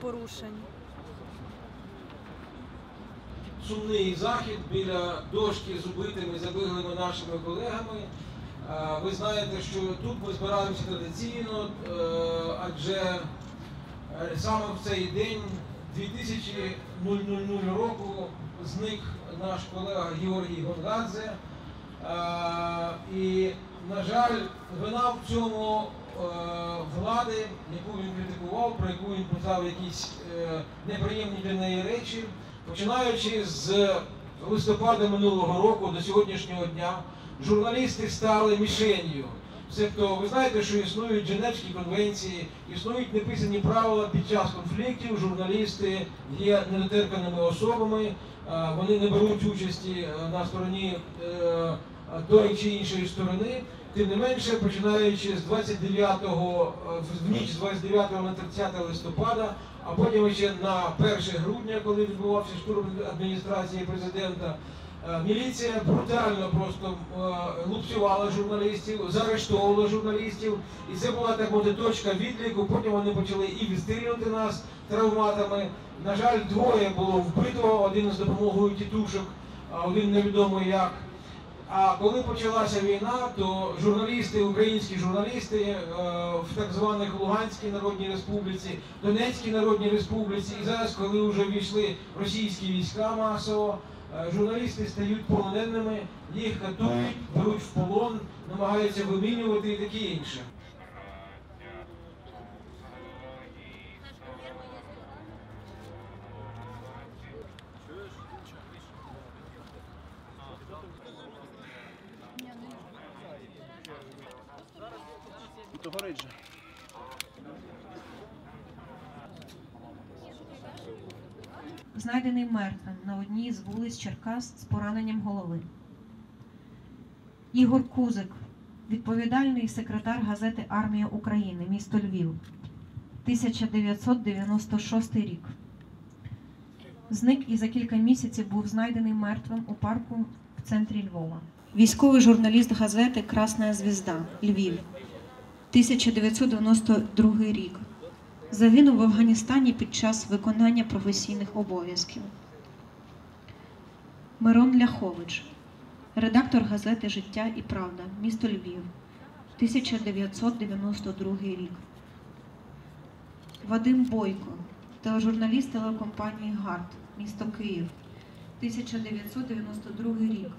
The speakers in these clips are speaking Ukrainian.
порушень. сумний захід біля дошки з убитими забиглими нашими колегами. Е, Ви знаєте, що тут ми збираємося традиційно, е, адже е, саме в цей день 2000 року зник наш колега Георгій Гонгадзе. І, на жаль, вина в цьому влади, яку він критикував, про яку він писав якісь е, неприємні для неї речі, починаючи з листопада минулого року до сьогоднішнього дня, журналісти стали мішенью. Себто, ви знаєте, що існують Женевські конвенції, існують неписані правила під час конфліктів. Журналісти є недоторканими особами, е, вони не беруть участі е, на стороні е, тої чи іншої сторони. Тим не менше, починаючи з 29-го, е, в ніч з 29 на 30 листопада, а потім ще на 1 грудня, коли відбувався штурм адміністрації президента, е, міліція брутально просто е, лупцювала журналістів, заарештовувала журналістів, і це була так мовити точка відліку. Потім вони почали і відстрілювати нас травматами. На жаль, двоє було вбито, один з допомогою тітушок, один невідомо як. А коли почалася війна, то журналісти, українські журналісти е, в так званих Луганській Народній Республіці, Донецькій Народній Республіці, і зараз, коли вже війшли російські війська масово, е, журналісти стають полоненими, їх катують, беруть в полон, намагаються вимінювати і таке інше. То горить же. знайдений мертвим на одній з вулиць Черкас з пораненням голови. Ігор Кузик, відповідальний секретар газети Армія України, місто Львів, 1996 рік. Зник і за кілька місяців був знайдений мертвим у парку в центрі Львова. Військовий журналіст газети Красна Звізда Львів, 1992 рік. Загинув в Афганістані під час виконання професійних обов'язків. Мирон Ляхович, редактор газети Життя і Правда, місто Львів, 1992 рік. Вадим Бойко, тележурналіст телекомпанії ГАРД, місто Київ, 1992 рік.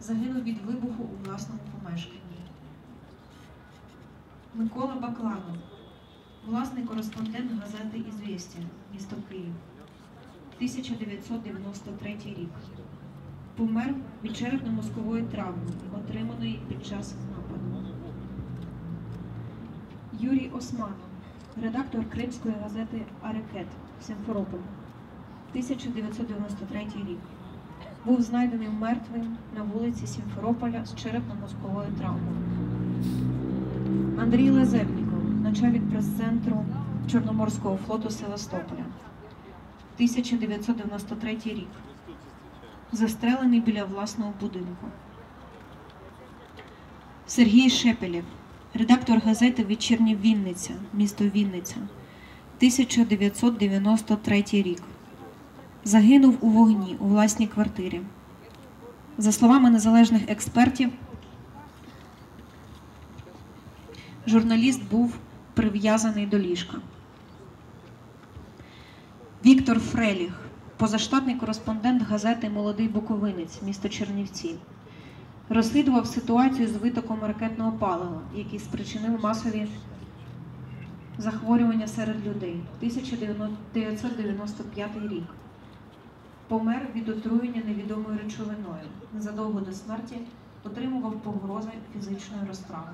Загинув від вибуху у власному помешканні. Микола Бакланов, власний кореспондент газети «Ізвістя», місто Київ, 1993 рік. Помер від черепно-мозкової травми, отриманої під час нападу. Юрій Османов, редактор кримської газети Арекет Симферополь, 1993 рік. Був знайдений мертвим на вулиці Сімферополя з черепно-мозковою травмою. Андрій Лазебніков, начальник прес-центру Чорноморського флоту Севастополя, 1993 рік. Застрелений біля власного будинку. Сергій Шепелєв, редактор газети Вечірня Вінниця, місто Вінниця, 1993 рік. Загинув у вогні у власній квартирі. За словами незалежних експертів, журналіст був прив'язаний до ліжка. Віктор Фреліх, позаштатний кореспондент газети Молодий Буковинець, місто Чернівці, розслідував ситуацію з витоком ракетного палива, який спричинив масові захворювання серед людей. 1995 рік. Помер від отруєння невідомою речовиною. Незадовго до смерті отримував погрози фізичної розправи.